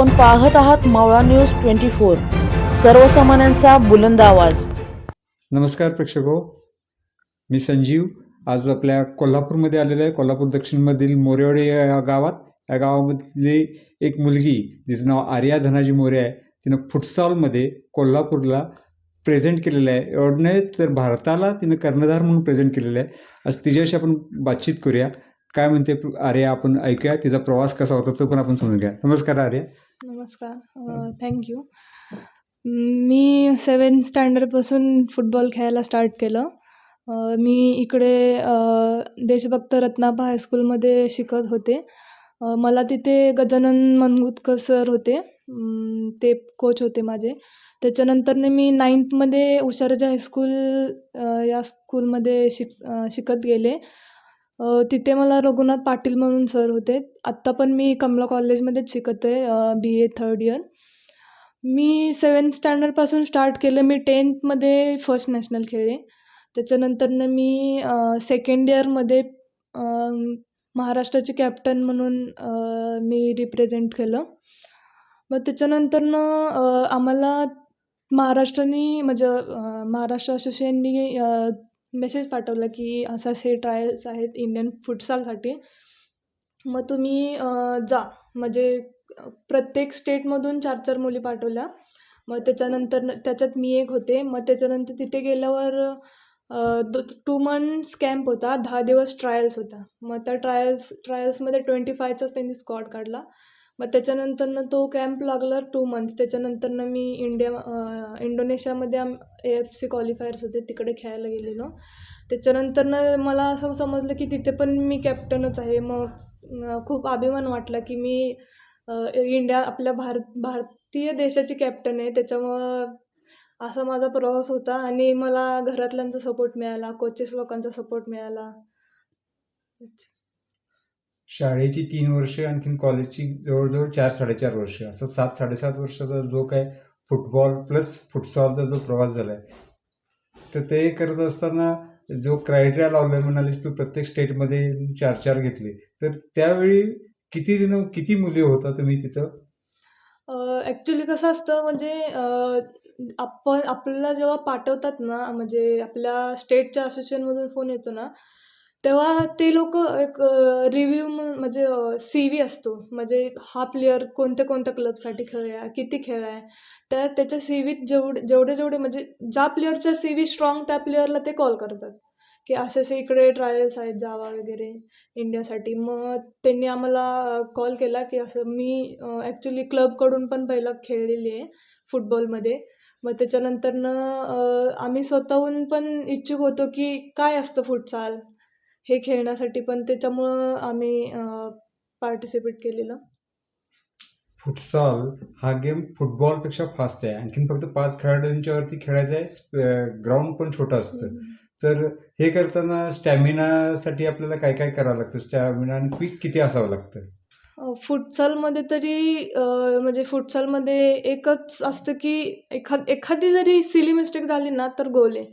आपण पाहत आहात मावळा न्यूज ट्वेंटी फोर. सर्वसामान्यांचा बुलंद आवाज. नमस्कार प्रेक्षक. हो मी संजीव. आज आपल्या कोल्हापूरमध्ये आलेलो आहे. कोल्हापूर दक्षिणमधील मोरेवाडे या गावात. या गावामधली एक मुलगी जिचं नाव आर्या धनाजी मोरे आहे. तिनं फुटसॉलमध्ये कोल्हापूरला प्रेझेंट केलेलं आहे. एवढं नाही तर भारताला तिनं कर्णधार म्हणून प्रेझेंट केलेलं आहे. आज तिच्याशी आपण बातचीत करूया. काय म्हणते आर्या आपण ऐकूया. तिचा प्रवास कसा होता तो पण आपण समजून घ्या नमस्कार आर्या. नमस्कार. थँक्यू मी सेवन स्टँडर्डपासून फुटबॉल खेळायला स्टार्ट केलं. मी इकडे देशभक्त रत्नाभा हायस्कूलमध्ये शिकत होते. मला तिथे गजानन मनगुतकर सर होते. ते कोच होते माझे. त्याच्यानंतरने मी नाईन्थमध्ये उशारजा हायस्कूल या स्कूलमध्ये शिक शिकत गेले. तिथे मला रघुनाथ पाटील म्हणून सर होते. आत्ता पण मी कमला कॉलेजमध्येच शिकत आहे बी ए थर्ड इयर मी सेवन्थ स्टँडर्डपासून स्टार्ट केलं. मी टेन्थमध्ये फर्स्ट नॅशनल खेळले. त्याच्यानंतरनं मी सेकंड इयरमध्ये महाराष्ट्राचे कॅप्टन म्हणून मी रिप्रेझेंट केलं. मग त्याच्यानंतरनं आम्हाला महाराष्ट्राने म्हणजे महाराष्ट्र असोसिएशननी मेसेज पाठवला की असं असे ट्रायल्स आहेत इंडियन फुटसालसाठी मग तुम्ही जा. म्हणजे प्रत्येक स्टेटमधून चार चार मुली पाठवल्या. मग त्याच्यानंतर त्याच्यात मी एक होते. मग त्याच्यानंतर तिथे गेल्यावर टू मंथ्स कॅम्प होता. दहा दिवस ट्रायल्स होता. मग त्या ट्रायल्स ट्रायल्समध्ये ट्वेंटी फायचाच त्यांनी स्कॉड काढला. मग त्याच्यानंतरनं तो कॅम्प लागला टू मंथ्स त्याच्यानंतरनं मी इंडिया इंडोनेशियामध्ये आम ए एफ सी क्वालिफायर्स होते तिकडे खेळायला गेलेलो. त्याच्यानंतरनं मला असं समजलं की तिथे पण मी कॅप्टनच आहे. मग खूप अभिमान वाटला की मी इंडिया आपल्या भारत भारतीय देशाची कॅप्टन आहे. त्याच्यामुळं असा माझा प्रवास होता आणि मला घरातल्यांचा सपोर्ट मिळाला कोचेस लोकांचा सपोर्ट मिळाला. शाळेची तीन वर्ष आणखीन कॉलेजची जवळजवळ चार साडेचार वर्ष. असं सात साडेसात वर्षाचा जो काय फुटबॉल प्लस फुटसॉलचा जो प्रवास झाला आहे तर ते करत असताना जो क्रायटेरिया लावलाय म्हणालीस तू प्रत्येक स्टेटमध्ये चार चार घेतले. तर त्यावेळी किती जण किती मुली होता तुम्ही तिथं? ॲक्च्युली कसं असतं म्हणजे आपण आपल्याला जेव्हा पाठवतात ना म्हणजे आपल्या स्टेटच्या असोसिएशनमधून फोन येतो ना तेव्हा ते लोक एक रिव्ह्यू म्हणजे सी व्ही असतो. म्हणजे हा प्लेअर कोणत्या कोणत्या क्लबसाठी खेळला किती खेळलाय. त्या त्याच्या सी व्हीत जेवढे जेवढे जेवढे म्हणजे ज्या प्लेअरच्या सी व्ही स्ट्रॉंग त्या प्लेअरला ते कॉल करतात. की असे असे इकडे ट्रायल्स आहेत जावा वगैरे इंडियासाठी. मग त्यांनी आम्हाला कॉल केला की असं मी ॲक्च्युली क्लबकडून पण पहिला खेळलेली आहे फुटबॉलमध्ये मग त्याच्यानंतरनं आम्ही स्वतःहून पण इच्छुक होतो की काय असतं फुटसाल हे खेळण्यासाठी पण त्याच्यामुळं आम्ही पार्टिसिपेट केलेलं. फुटसॉल हा गेम फुटबॉलपेक्षा फास्ट आहे. आणखीन फक्त पाच खेळाडूंच्या वरती खेळायचं आहे ग्राउंड पण छोटं असतं. तर हे करताना स्टॅमिनासाठी आपल्याला काय काय करावं लागतं? स्टॅमिना आणि क्विक किती असावं लागतं? फुटसालमध्ये तरी म्हणजे फुटसालमध्ये एकच असतं की एखाद एखादी जरी सिली मिस्टेक झाली ना तर गोल आहे.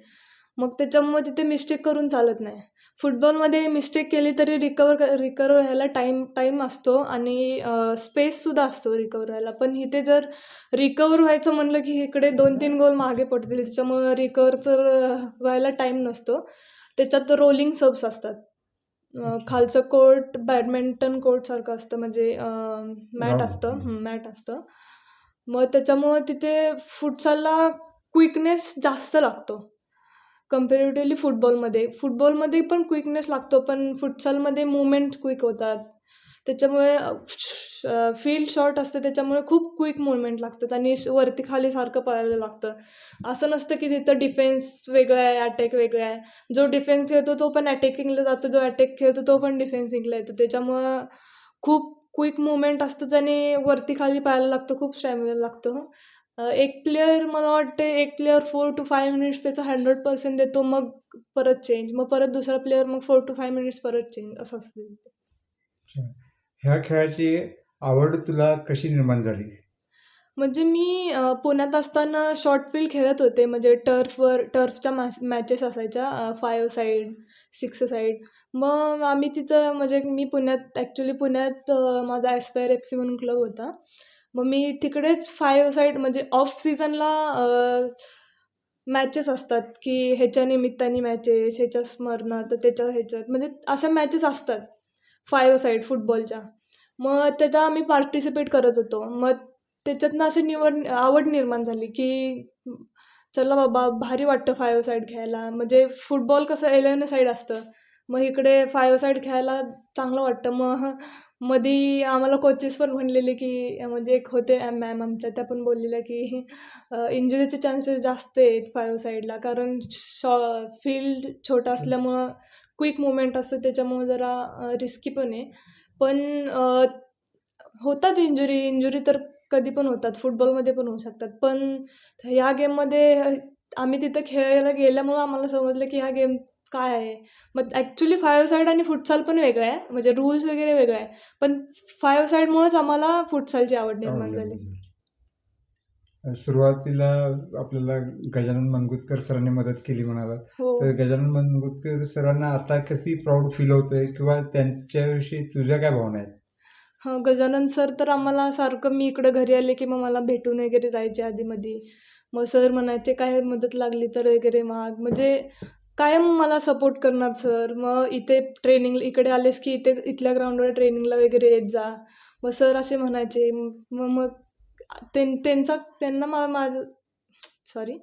मग त्याच्यामुळे तिथे मिस्टेक करून चालत नाही. फुटबॉलमध्ये मिस्टेक केली तरी रिकवर रिकवर व्हायला टाईम टाईम असतो आणि स्पेससुद्धा असतो रिकवर व्हायला. पण इथे जर रिकवर व्हायचं म्हणलं की इकडे दोन तीन गोल मागे पडतील त्याच्यामुळं रिकवर तर व्हायला टाईम नसतो. त्याच्यात रोलिंग सब्स असतात. खालचं कोर्ट बॅडमिंटन कोर्टसारखं असतं म्हणजे मॅट. असतं. मॅट असतं. मग त्याच्यामुळं तिथे फुटसालला क्विकनेस जास्त लागतो. कम्पॅरेटिव्हली फुटबॉलमध्ये फुटबॉलमध्ये पण क्विकनेस लागतो पण फुटसालमध्ये मुवमेंट क्विक होतात. त्याच्यामुळे फील्ड शॉर्ट असते त्याच्यामुळे खूप क्विक मुवमेंट लागतात आणि वरती खाली सारखं पळायला लागतं. असं नसतं की तिथं डिफेन्स वेगळा आहे अटॅक वेगळा आहे. जो डिफेन्स खेळतो तो पण अटॅकिंगला जातो. जो अटॅक खेळतो तो पण डिफेन्सिंगला येतो. त्याच्यामुळं खूप क्विक मुवमेंट असतं आणि वरती खाली पाहायला लागतं खूप स्टॅमिना लागतं. एक प्लेअर मला वाटते एक player four two five minutes त्याचा हंड्रेड पर्सेंट देतो मग परत चेंज मग परत दुसरा प्लेअर मग फोर टू फाय मिनिट्स परत चेंज असं असतं. ह्या खेळाची आवड तुला कशी निर्माण झाली? म्हणजे मी पुण्यात असताना शॉर्ट फील्ड खेळत होते. म्हणजे टर्फवर टर्फच्या मॅच मॅचेस असायच्या फायव्ह साईड सिक्स साईड मग आम्ही तिथं म्हणजे मी पुण्यात ॲक्च्युली पुण्यात माझा ॲस्पायर एफ सी म्हणून क्लब होता. मग मी तिकडेच फायव्ह साईड म्हणजे ऑफ सीझनला मॅचेस असतात की ह्याच्या निमित्ताने मॅचेस ह्याच्या स्मरणार्थ त्याच्या ह्याच्यात म्हणजे अशा मॅचेस असतात फायव्ह साईड फुटबॉलच्या मग त्याचा आम्ही पार्टिसिपेट करत होतो. मग त्याच्यातनं अशी निवड आवड निर्माण झाली की चला बाबा भारी वाटतं फायव्ह साईड खेळायला. म्हणजे फुटबॉल कसं एलेवन साईड असतं. मग इकडे फायव्ह साईड खेळायला चांगलं वाटतं. मग मध्ये आम्हाला कोचेस पण म्हणलेले की म्हणजे एक होते मॅम आमच्या त्या पण बोललेल्या की इंजुरीचे चान्सेस जास्त आहेत फायव्ह साईडला कारण शॉ फील्ड छोटं असल्यामुळं क्विक मुवमेंट असतं त्याच्यामुळं जरा रिस्की पण आहे. पण होतात इंजुरी इंजुरी तर कधी पण होतात फुटबॉलमध्ये पण होऊ शकतात. पण ह्या गेममध्ये आम्ही तिथं खेळायला गेल्यामुळं आम्हाला समजलं की ह्या गेम काय आहे? मग ॲक्च्युली फायव्ह साईड आणि फुटसाल पण वेगळं आहे. म्हणजे रूल्स वगैरे वेगळं आहे. पण फायव्ह साईडमुळेच आम्हाला फुटसालची आवड निर्माण झाली. सुरुवातीला आपल्याला गजानन मनगुतकर सरांनी मदत केली म्हणाला. हो. तर गजानन मनगुतकर सरांना आता कशी प्राऊड फील होतंय किंवा त्यांच्याविषयी तुझ्या काय भावना आहेत? हां गजानन सर तर आम्हाला सारखं मी इकडं घरी आले की मग मला भेटून वगैरे जायचे आधीमध्ये मग सर म्हणायचे काय मदत लागली तर वगैरे माग. म्हणजे कायम मला सपोर्ट करणार सर मग इथे ट्रेनिंग इकडे आलेस की इथे इथल्या ग्राउंडवर ट्रेनिंगला वगैरे येत जा. मग सर असे म्हणायचे मग मग त्यां त्यांचा त्यांना मला मा सॉरी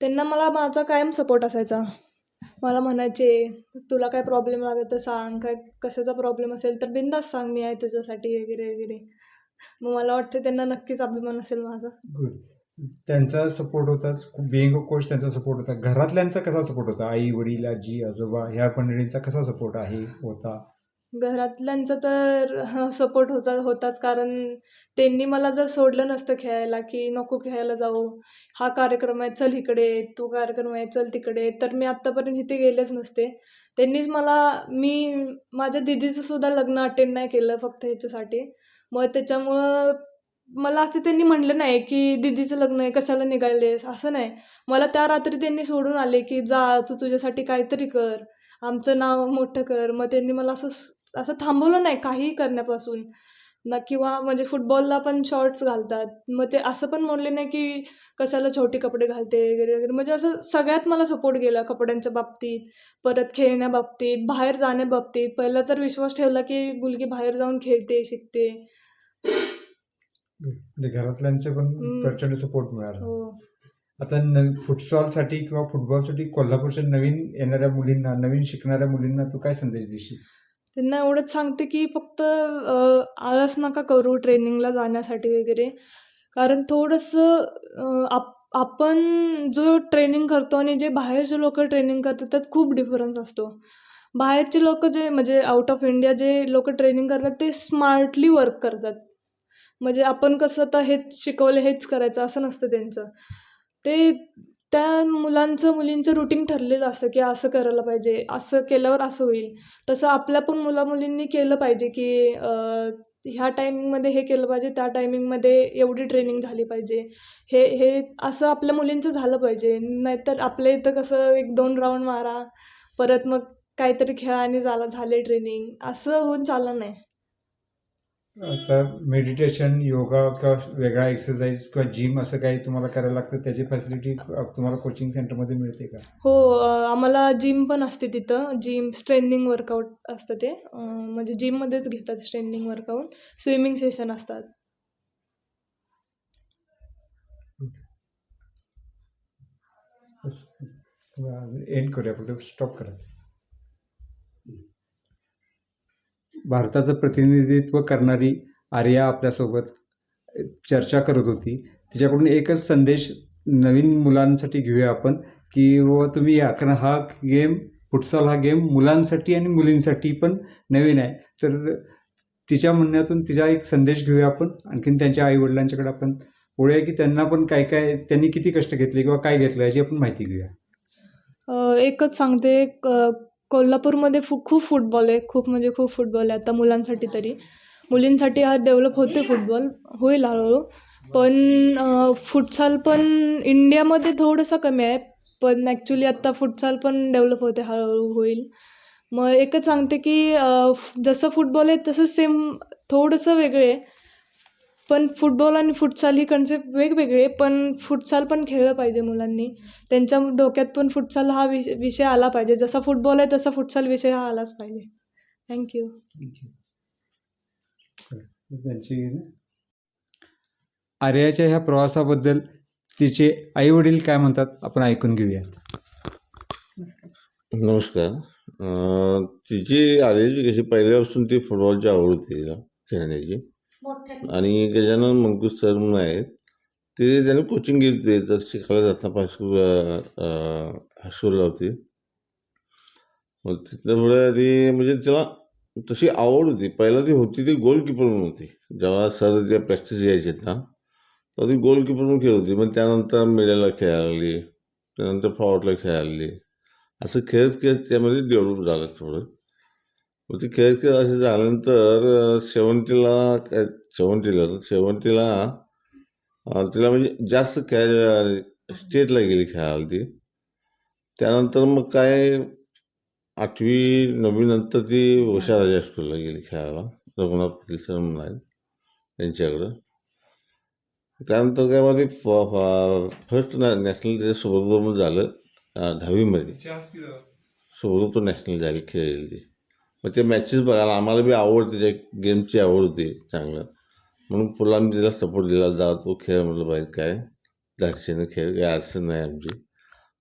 त्यांना मला माझा कायम सपोर्ट असायचा. मला म्हणायचे तुला काय प्रॉब्लेम लागत तर सांग. काय कशाचा प्रॉब्लेम असेल तर बिंदास सांग. मी आहे तुझ्यासाठी वगैरे वगैरे. मग मला वाटतं त्यांना नक्कीच अभिमान असेल माझा. गुड त्यांचा सपोर्ट होताच बिईंग अ कोच त्यांचा सपोर्ट होता. घरातल्यांचा कसा सपोर्ट होता? आई वडील आजी आजोबा ह्या मंडळींचा कसा सपोर्ट आहे होता? घरातल्यांचा तर सपोर्ट होता होताच. कारण त्यांनी मला जर सोडलं नसतं खेळायला की नको खेळायला जाऊ. हा कार्यक्रम आहे चल इकडे तो कार्यक्रम आहे चल तिकडे. तर मी आत्तापर्यंत इथे गेलेच नसते. त्यांनीच मला मी माझ्या दिदीचं सुद्धा लग्न अटेंड नाही केलं फक्त ह्याच्यासाठी. मग त्याच्यामुळं मला असं त्यांनी म्हणलं नाही की दिदीचं लग्न आहे कशाला निघालेस? असं नाही. मला त्या रात्री त्यांनी सोडून आले की जा तू तुझ्यासाठी काहीतरी कर. आमचं नाव मोठं कर. मग त्यांनी मला असं असं थांबवलं नाही काहीही करण्यापासून. ना किंवा म्हणजे फुटबॉलला पण शॉर्ट्स घालतात. मग ते असं पण म्हणले नाही की कशाला छोटे कपडे घालते वगैरे वगैरे. म्हणजे असं सगळ्यात मला सपोर्ट केला कपड्यांच्या बाबतीत. परत खेळण्याबाबतीत बाहेर जाण्याबाबतीत पहिला तर विश्वास ठेवला की मुलगी बाहेर जाऊन खेळते शिकते. म्हणजे घरातल्यांचे पण. प्रचंड सपोर्ट मिळाला. हो. आता फुटसॉलसाठी किंवा फुटबॉलसाठी कोल्हापूरच्या नवीन येणाऱ्या मुलींना नवीन शिकणाऱ्या मुलींना तू काय संदेश देशील? त्यांना एवढंच सांगते की फक्त आळस नका करू ट्रेनिंगला जाण्यासाठी वगैरे. कारण थोडंसं आप आपण जो ट्रेनिंग करतो आणि जे बाहेरचे लोक ट्रेनिंग करतात त्यात खूप डिफरन्स असतो. बाहेरचे लोक जे म्हणजे आउट ऑफ इंडिया जे लोक ट्रेनिंग करतात ते स्मार्टली वर्क करतात. म्हणजे आपण कसं आता हेच शिकवलं हेच करायचं असं नसतं त्यांचं. ते त्या मुलांचं मुलींचं रुटीन ठरलेलं असतं की असं करायला पाहिजे असं केल्यावर असं होईल. तसं आपल्या पण मुलामुलींनी केलं पाहिजे की ह्या टायमिंगमध्ये हे केलं पाहिजे त्या टायमिंगमध्ये एवढी ट्रेनिंग झाली पाहिजे. हे हे असं आपल्या मुलींचं झालं पाहिजे. नाहीतर आपल्या इथं कसं एक दोन राऊंड मारा परत मग काहीतरी खेळा आणि झाला झाले ट्रेनिंग असं होऊन चाललं नाही. आता मेडिटेशन योगा किंवा वेगळा एक्सरसाइज किंवा जिम असं काही तुम्हाला करायला लागतं? त्याची फॅसिलिटी तुम्हाला कोचिंग सेंटरमध्ये मिळते का? हो आम्हाला जिम पण असते तिथं. जिम स्ट्रेनिंग वर्कआउट असतं ते. म्हणजे जिममध्येच घेतात स्ट्रेनिंग वर्कआउट स्विमिंग सेशन असतात. एंड करूया. फक्त स्टॉप करा. भारताचं प्रतिनिधित्व करणारी आर्या आपल्यासोबत चर्चा करत होती. तिच्याकडून एकच संदेश नवीन मुलांसाठी घेऊया आपण की व तुम्ही या कारण हा गेम फुटसॉल हा गेम मुलांसाठी आणि मुलींसाठी पण नवीन आहे. तर तिच्या म्हणण्यातून तिचा एक संदेश घेऊया आपण. आणखीन त्यांच्या आईवडिलांच्याकडे आपण बोलूया की त्यांना पण काय काय त्यांनी किती कष्ट घेतले किंवा काय घेतलं याची आपण माहिती घेऊया. एकच सांगते कोल्हापूरमध्ये फु खूप फुटबॉल आहे. खूप म्हणजे खूप फुटबॉल आहे. आता मुलांसाठी तरी. मुलींसाठी हा डेव्हलप होते फुटबॉल होईल हळूहळू. पण फुटसाल पण इंडियामध्ये थोडंसं कमी आहे. पण ॲक्च्युली आत्ता फुटसाल पण डेव्हलप होते हळूहळू होईल. मग एकच सांगते की जसं फुटबॉल आहे तसं सेम थोडंसं वेगळे आहे. पण फुटबॉल आणि फुटसाल ही कन्सेप्ट वेगवेगळे पण फुटसाल पण खेळलं पाहिजे मुलांनी. त्यांच्या डोक्यात पण फुटसाल हा विष विषय आला पाहिजे. जसा फुटबॉल आहे तसा फुटसाल विषय हा आलाच पाहिजे. थँक्यू त्यांची आर्याच्या ह्या प्रवासाबद्दल तिचे आई वडील काय म्हणतात आपण ऐकून घेऊयात. नमस्कार. अं, तिची आलेली कशी पहिल्यापासून ती फुटबॉलची आवड होती तिला खेळण्याची. आणि गजानन मंकुश सर म्हणून आहेत ते त्याने कोचिंग घेतली तर शिकायला जाताना हायस्कूल हायस्कूलला होती. मग त्याच्यामुळे पुढे ती म्हणजे त्याला तशी आवड होती. पहिला ती होती ती गोलकीपर म्हणून होती. जेव्हा सर त्या प्रॅक्टिस घ्यायचे ना तेव्हा ती गोलकीपर म्हणून खेळ होती. मग त्यानंतर मिडलला खेळायला लागली. त्यानंतर फॉवर्डला खेळायला लागली. असं खेळत खेळत त्यामध्ये डेव्हलप झालं थोडं. मग ते खेळत खेळत असं झाल्यानंतर शेवंतीला काय शेवंतीला शेवंतीला तिला म्हणजे जास्त खेळ स्टेटला गेली खेळायला ती. त्यानंतर मग काय आठवी नववी नंतर ती उषा राजा स्कूलला गेली खेळायला रघुनाथ पाटील सर म्हणून आहेत त्यांच्याकडं. त्यानंतर काय मग ते फर्स्ट नॅशनल त्याच्या सोबत झालं दहावीमध्ये. सोबत नॅशनल झाली खेळलेली ती. मग ते मॅचेस बघायला आम्हाला बी आवड त्या गेमची आवड होती चांगलं. म्हणून पुन्हा आम्ही तिला सपोर्ट दिला जातो खेळ म्हटलं पाहिजे काय? धाडशीनं खेळ काही अडचण नाही आमची.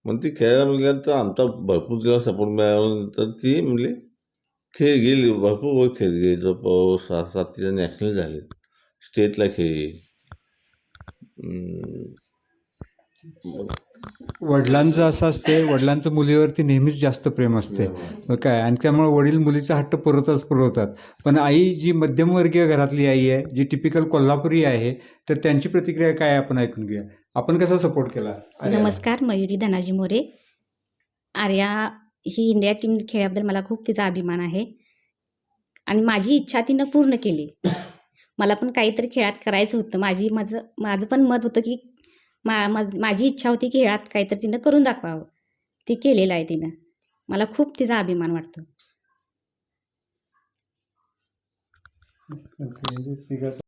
मग ती खेळायला म्हटल्यानंतर आमचा भरपूर तिला सपोर्ट मिळाल्यानंतर ती म्हणली खेळ गेली भरपूर वर खेळ गेली जो सहा सात तिला नॅशनल झाले. स्टेटला खेळली वडिलांचं असं असते वडिलांचं मुलीवरती नेहमीच जास्त प्रेम असते. मग काय? आणि त्यामुळे वडील मुलीचा हट्ट पुरवतच पुरवतात. पण आई जी मध्यमवर्गीय घरातली आई आहे जी टिपिकल कोल्हापुरी आहे तर त्यांची प्रतिक्रिया काय आपण ऐकून घेऊया? आपण कसा सपोर्ट केला? नमस्कार मयुरी धनाजी मोरे. आर्या ही इंडिया टीम खेळाबद्दल मला खूप तिचा अभिमान आहे. आणि माझी इच्छा तिनं पूर्ण केली. मला पण काहीतरी खेळात करायचं होतं. माझी माझं माझं पण मत होतं की मा माझी इच्छा होती की खेळात काहीतरी तिनं करून दाखवावं. ते केलेलं आहे तिनं. मला खूप तिचा अभिमान वाटतो.